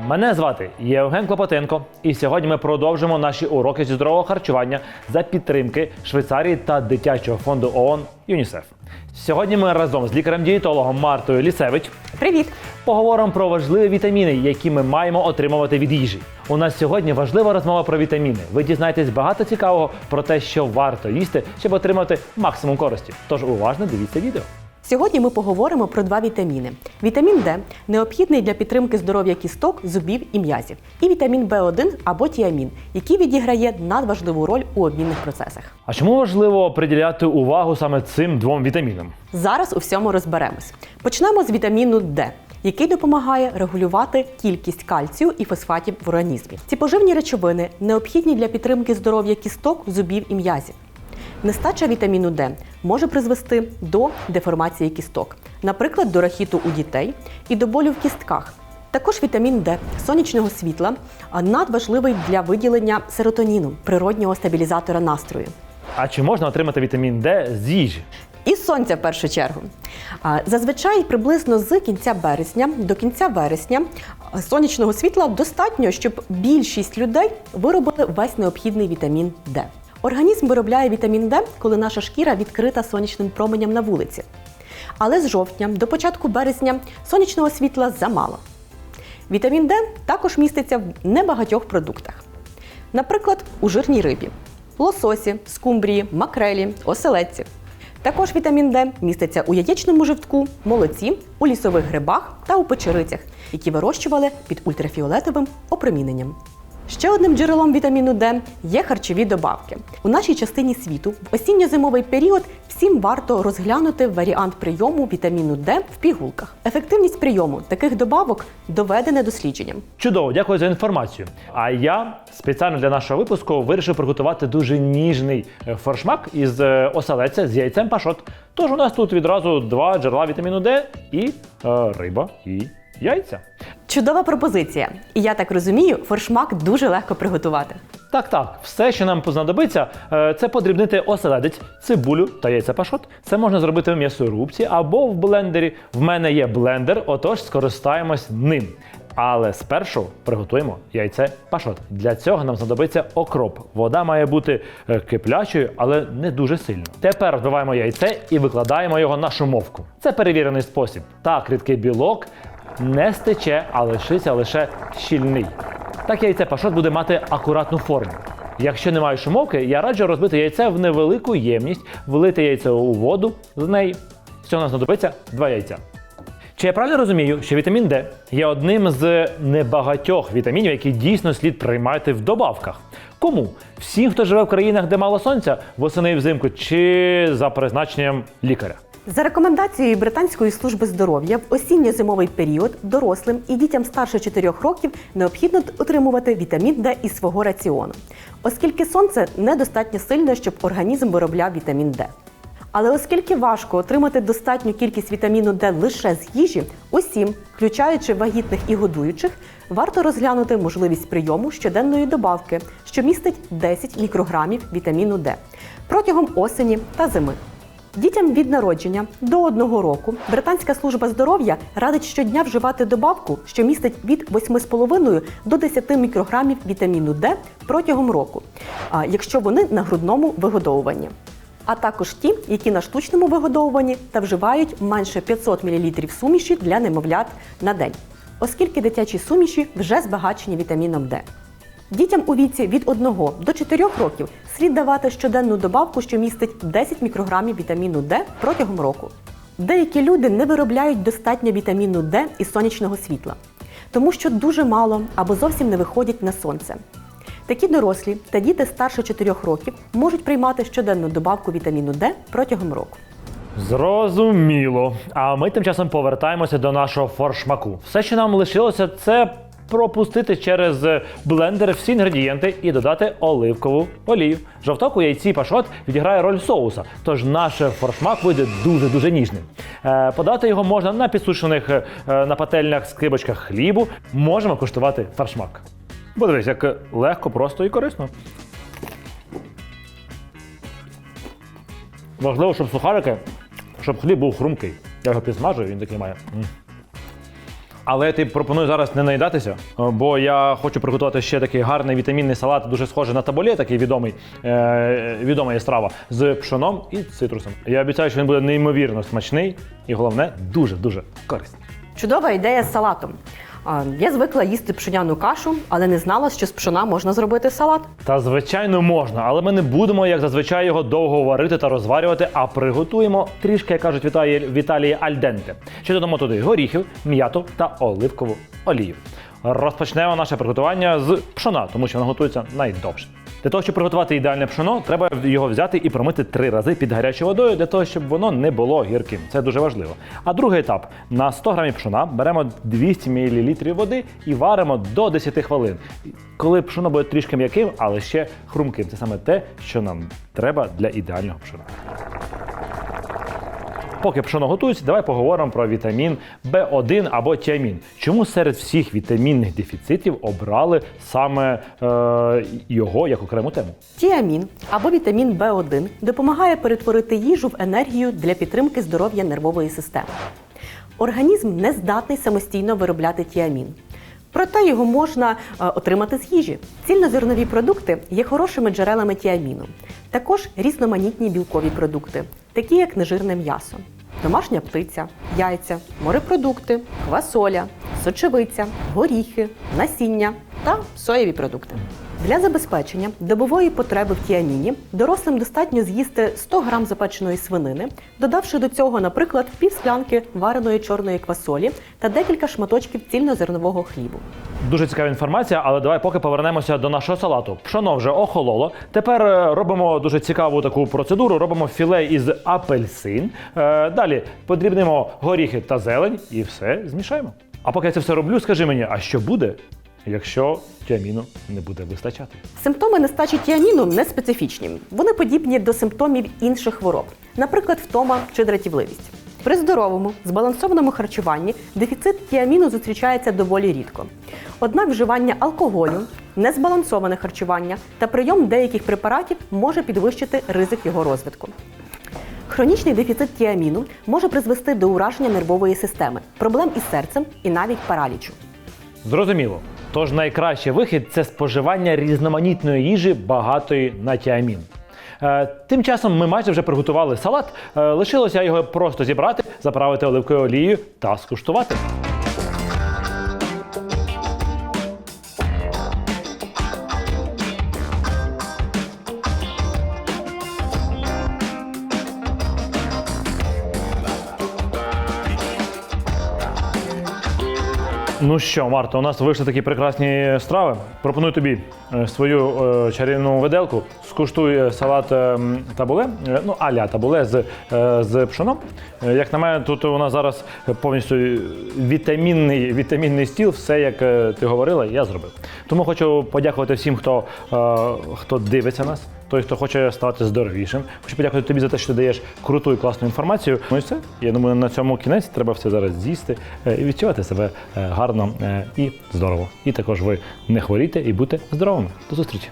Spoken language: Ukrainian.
Мене звати Євген Клопотенко, і сьогодні ми продовжимо наші уроки зі здорового харчування за підтримки Швейцарії та дитячого фонду ООН ЮНІСЕФ. Сьогодні ми разом з лікарем-дієтологом Мартою Лісевич Привіт! поговоримо про важливі вітаміни, які ми маємо отримувати від їжі. У нас сьогодні важлива розмова про вітаміни. Ви дізнаєтесь багато цікавого про те, що варто їсти, щоб отримати максимум користі. Тож уважно дивіться відео. Сьогодні ми поговоримо про два вітаміни: вітамін Д необхідний для підтримки здоров'я кісток, зубів і м'язів, і вітамін В1 або тіамін, який відіграє надважливу роль у обмінних процесах. А чому важливо приділяти увагу саме цим двом вітамінам? Зараз у всьому розберемось. Почнемо з вітаміну Д. Який допомагає регулювати кількість кальцію і фосфатів в організмі. Ці поживні речовини необхідні для підтримки здоров'я кісток, зубів і м'язів. Нестача вітаміну Д може призвести до деформації кісток, наприклад, до рахіту у дітей і до болю в кістках. Також вітамін Д сонячного світла надважливий для виділення серотоніну, природнього стабілізатора настрою. А чи можна отримати вітамін Д з їжі? І сонця в першу чергу. Зазвичай приблизно з кінця березня до кінця вересня сонячного світла достатньо, щоб більшість людей виробили весь необхідний вітамін Д. Організм виробляє вітамін Д, коли наша шкіра відкрита сонячним променям на вулиці. Але з жовтня до початку березня сонячного світла замало. Вітамін Д також міститься в небагатьох продуктах. Наприклад, у жирній рибі, лососі, скумбрії, макрелі, оселедці. Також вітамін Д міститься у яєчному жовтку, молоці, у лісових грибах та у печерицях, які вирощували під ультрафіолетовим опроміненням. Ще одним джерелом вітаміну Д є харчові добавки. У нашій частині світу в осінньо-зимовий період всім варто розглянути варіант прийому вітаміну Д в пігулках. Ефективність прийому таких добавок доведена дослідженням. Чудово, дякую за інформацію. А я спеціально для нашого випуску вирішив приготувати дуже ніжний е, форшмак із е, оселедця з яйцем пашот. Тож у нас тут відразу два джерела вітаміну Д і е, риба і яйця. Чудова пропозиція. І я так розумію, форшмак дуже легко приготувати. Так, так, все, що нам знадобиться, е, це подрібнити оселедець, цибулю та яйця пашот. Це можна зробити в м'ясорубці або в блендері. В мене є блендер, отож скористаємось ним. Але спершу приготуємо яйце пашот. Для цього нам знадобиться окроп. Вода має бути е, киплячою, але не дуже сильно. Тепер розбиваємо яйце і викладаємо його на шумовку. Це перевірений спосіб. Так, рідкий білок не стече, а лишиться лише щільний. Так яйце пашот буде мати акуратну форму. Якщо немає шумовки, я раджу розбити яйце в невелику ємність, влити яйце у воду з неї. Всього нас знадобиться два яйця. Чи я правильно розумію, що вітамін Д є одним з небагатьох вітамінів, які дійсно слід приймати в добавках? Кому? Всім, хто живе в країнах, де мало сонця, восени і взимку, чи за призначенням лікаря? За рекомендацією Британської служби здоров'я в осінньо-зимовий період дорослим і дітям старше 4 років необхідно отримувати вітамін Д із свого раціону, оскільки сонце недостатньо сильне, щоб організм виробляв вітамін Д. Але оскільки важко отримати достатню кількість вітаміну Д лише з їжі, усім, включаючи вагітних і годуючих, варто розглянути можливість прийому щоденної добавки, що містить 10 мікрограмів вітаміну Д протягом осені та зими. Дітям від народження до одного року Британська служба здоров'я радить щодня вживати добавку, що містить від 8,5 до 10 мікрограмів вітаміну Д протягом року, якщо вони на грудному вигодовуванні. А також ті, які на штучному вигодовуванні та вживають менше 500 мл суміші для немовлят на день, оскільки дитячі суміші вже збагачені вітаміном Д. Дітям у віці від 1 до 4 років слід давати щоденну добавку, що містить 10 мікрограмів вітаміну Д протягом року. Деякі люди не виробляють достатньо вітаміну Д із сонячного світла, тому що дуже мало або зовсім не виходять на сонце. Такі дорослі та діти старше 4 років можуть приймати щоденну добавку вітаміну Д протягом року. Зрозуміло. А ми тим часом повертаємося до нашого форшмаку. Все, що нам лишилося, це пропустити через блендер всі інгредієнти і додати оливкову олію. Жовток у яйці пашот відіграє роль соуса, тож наш форшмак вийде дуже-дуже ніжним. Е, подати його можна на підсушених е, на пательнях скибочках хлібу. Можемо куштувати форшмак. Подивись, як легко, просто і корисно. Важливо, щоб сухарики, щоб хліб був хрумкий. Я його підсмажую, він такий має. Але ти пропоную зараз не наїдатися, е, бо я хочу приготувати ще такий гарний вітамінний салат, дуже схожий на таболє, такий відомий, е, відома є страва з пшоном і цитрусом. Я обіцяю, що він буде неймовірно смачний і головне дуже дуже корисний. Чудова ідея з салатом. Я звикла їсти пшеняну кашу, але не знала, що з пшона можна зробити салат. Та звичайно можна, але ми не будемо, як зазвичай, його довго варити та розварювати, а приготуємо трішки, як кажуть Віталії Італії альденте. Ще додамо туди горіхів, м'яту та оливкову олію. Розпочнемо наше приготування з пшона, тому що воно готується найдовше. Для того, щоб приготувати ідеальне пшоно, треба його взяти і промити три рази під гарячою водою, для того, щоб воно не було гірким. Це дуже важливо. А другий етап: на 100 грамів пшона беремо 200 мл води і варимо до 10 хвилин. Коли пшоно буде трішки м'яким, але ще хрумким. Це саме те, що нам треба для ідеального пшона. Поки пшоно готується, давай поговоримо про вітамін В1 або тіамін. Чому серед всіх вітамінних дефіцитів обрали саме е, його як окрему тему? Тіамін або вітамін В1 допомагає перетворити їжу в енергію для підтримки здоров'я нервової системи. Організм не здатний самостійно виробляти тіамін. Проте його можна е, отримати з їжі. Цільнозернові продукти є хорошими джерелами тіаміну. Також різноманітні білкові продукти, такі як нежирне м'ясо, домашня птиця, яйця, морепродукти, квасоля, сочевиця, горіхи, насіння та соєві продукти. Для забезпечення добової потреби в тіаміні дорослим достатньо з'їсти 100 грам запеченої свинини, додавши до цього, наприклад, пів склянки вареної чорної квасолі та декілька шматочків цільнозернового хлібу. Дуже цікава інформація, але давай поки повернемося до нашого салату. Пшоно вже охололо. Тепер е, робимо дуже цікаву таку процедуру. Робимо філе із апельсин. Е, Далі подрібнемо горіхи та зелень і все змішаємо. А поки я це все роблю, скажи мені, а що буде, якщо тіаміну не буде вистачати? Симптоми нестачі тіаміну не специфічні. Вони подібні до симптомів інших хвороб, наприклад, втома чи дратівливість. При здоровому, збалансованому харчуванні дефіцит тіаміну зустрічається доволі рідко. Однак вживання алкоголю, незбалансоване харчування та прийом деяких препаратів може підвищити ризик його розвитку. Хронічний дефіцит тіаміну може призвести до ураження нервової системи, проблем із серцем і навіть паралічу. Зрозуміло. Тож найкращий вихід це споживання різноманітної їжі, багатої на тіамін. Е, Тим часом ми майже вже приготували салат. Е, Лишилося його просто зібрати, заправити оливкою олією та скуштувати. Ну що, Марта, у нас вийшли такі прекрасні страви. Пропоную тобі е, свою е, чарівну виделку. Скуштуй е, салат е, табуле, е, ну аля табуле з, е, з пшоном. Е, як на мене, тут у нас зараз повністю вітамінний, вітамінний стіл, все як е, ти говорила, я зробив. Тому хочу подякувати всім, хто, е, хто дивиться нас. Той, хто хоче стати здоровішим, хочу подякувати тобі за те, що ти даєш круту і класну інформацію. Ну і все. Я думаю, на цьому кінець треба все зараз з'їсти е, і відчувати себе е, гарно е, і здорово. І також ви не хворійте і будьте здоровими. До зустрічі!